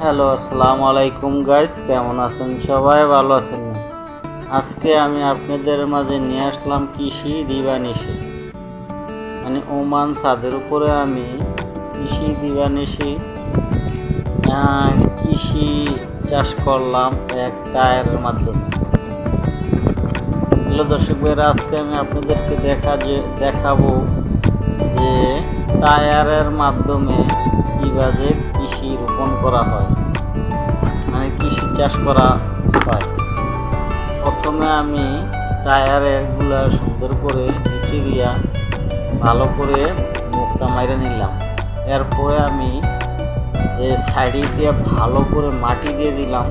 Hello, আসসালামু আলাইকুম guys কেমন আছেন সবাই? ভালো আছেন? আজকে আমি আপনাদের মাঝে নিয়ে আসলাম কৃষি দিবানিশি মানে ওমান ছাদের উপরে আমি কৃষি দিবানিশি কৃষি চাষ করলাম এক টায়ারের মাধ্যমে। হ্যালো দর্শক আজকে আমি আপনাদেরকে দেখা যে, দেখাবো যে টায়ারের মাধ্যমে কীভাবে কৃষি রোপণ করা হয়। মানে কৃষি চাষ করা হয়। প্রথমে আমি টায়ারেরগুলা সুন্দর করে নিচে দিয়া ভালো করে মুখটা মাইরে নিলাম। এরপরে আমি সাইডে দিয়ে ভালো করে মাটি দিয়ে দিলাম।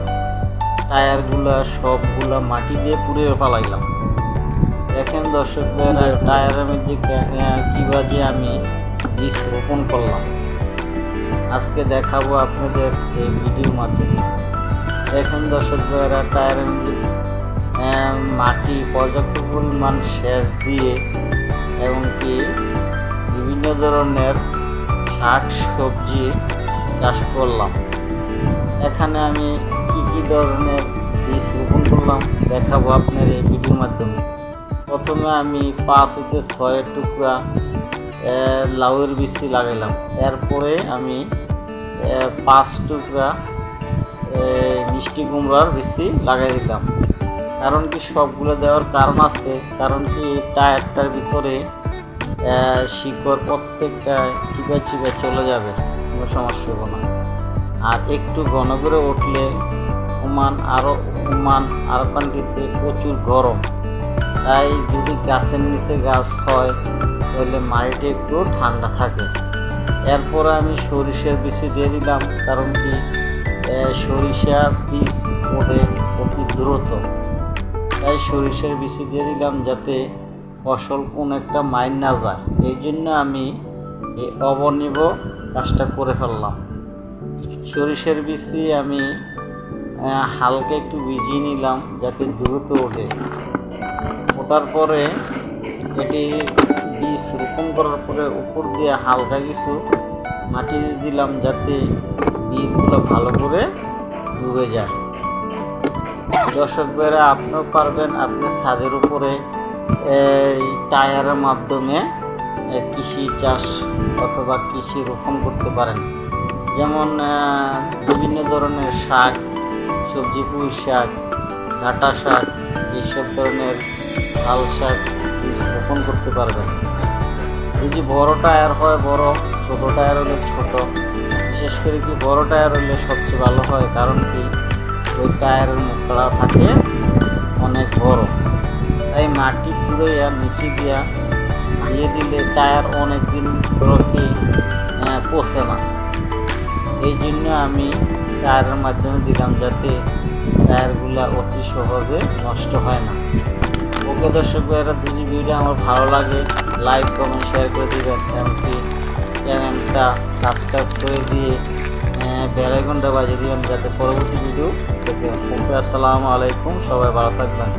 টায়ারগুলা সবগুলা মাটি দিয়ে পুড়ে ফেলাইলাম। দেখেন দর্শক ভাইরা টায়ারের মধ্যে কীভাবে আমি বীজ রোপণ করলাম। আজকে দেখাবো আপনাদের এই ভিডিওর মাধ্যমে। এখন দর্শক ভাইরা টায়ারের মধ্যে মাটি পর্যাপ্ত পরিমাণ সেচ দিয়ে এবং কি বিভিন্ন ধরনের শাক সবজি চাষ করলাম। এখানে আমি কি কি ধরনের বীজ রোপণ করলাম দেখাবো আপনার এই ভিডিওর মাধ্যমে। প্রথমে আমি পাঁচ হতে ছয় টুকরা লাউয়ের বীজটি লাগাইলাম। এরপরে আমি পাঁচ টুকরা মিষ্টি কুমড়ার বেশি লাগাই দিলাম। কারণ কি সবগুলো দেওয়ার কারণ আছে? কারণ কি টায়ারটার ভিতরে শিকড় প্রত্যেকটা চিপা চিপা চলে যাবে, কোনো সমস্যা হবে না। আর একটু ঘন করে উঠলে ওমান আরও ওমান আরও কান্ট্রিতে প্রচুর গরম। তাই যদি গাছের নিচে গাছ হয়, তাহলে মাটিটা একটু ঠান্ডা থাকে। এরপরে আমি সরিষার বীজ দিয়ে দিলাম, কারণ কি সরিষার বীজ ওঠে অতি দ্রুত। তাই সরিষার বীজ দিয়ে দিলাম যাতে ফসল কোন একটা মাইন না যায়। এই জন্য আমি এই অবনিব কাজটা করে ফেললাম। সরিষার বীজটি আমি হালকা একটু ভিজিয়ে নিলাম যাতে দ্রুত ওঠে। ওঠার পরে এটি বীজ রোপণ করার পরে উপর দিয়ে হালকা কিছু মাটি দিলাম যাতে বীজগুলো ভালো করে ডুবে যায়। দর্শক ভাইরা, আপনিও পারবেন আপনি ছাদের উপরে এই টায়ারের মাধ্যমে কৃষি চাষ অথবা কৃষি রোপণ করতে পারেন। যেমন বিভিন্ন ধরনের শাক, সবজি পুঁই শাক, ডাঁটা শাক, এইসব ধরনের লাল শাক বীজ রোপণ করতে পারবেন। এই যে বড় টায়ার হয় বড়, ছোট টায়ার হলে ছোট। বিশেষ করে কি বড় টায়ার হলে সবচেয়ে ভালো হয়? কারণ কি? ওই টায়ারের মুখটা থাকে অনেক বড়। তাই মাটি আর নিচে দিয়া দিয়ে দিলে টায়ার অনেক দিন রকি পচে না। এই জন্য আমি টায়ারের মাধ্যমে দিলাম যাতে টায়ারগুলা অতি সহজে নষ্ট হয় না। ওকে দর্শক ভাইয়েরা যদি ভিডিও আমার ভালো লাগে লাইক কমেন্ট শেয়ার করে দিবেন। এমনকি চ্যানেলটা সাবস্ক্রাইব করে দিয়ে বেলাইকনটা বাজিয়ে দিবেন যাতে পরবর্তী ভিডিও দেখে ওকে আসসালামু আলাইকুম, সবাই ভালো থাকবেন।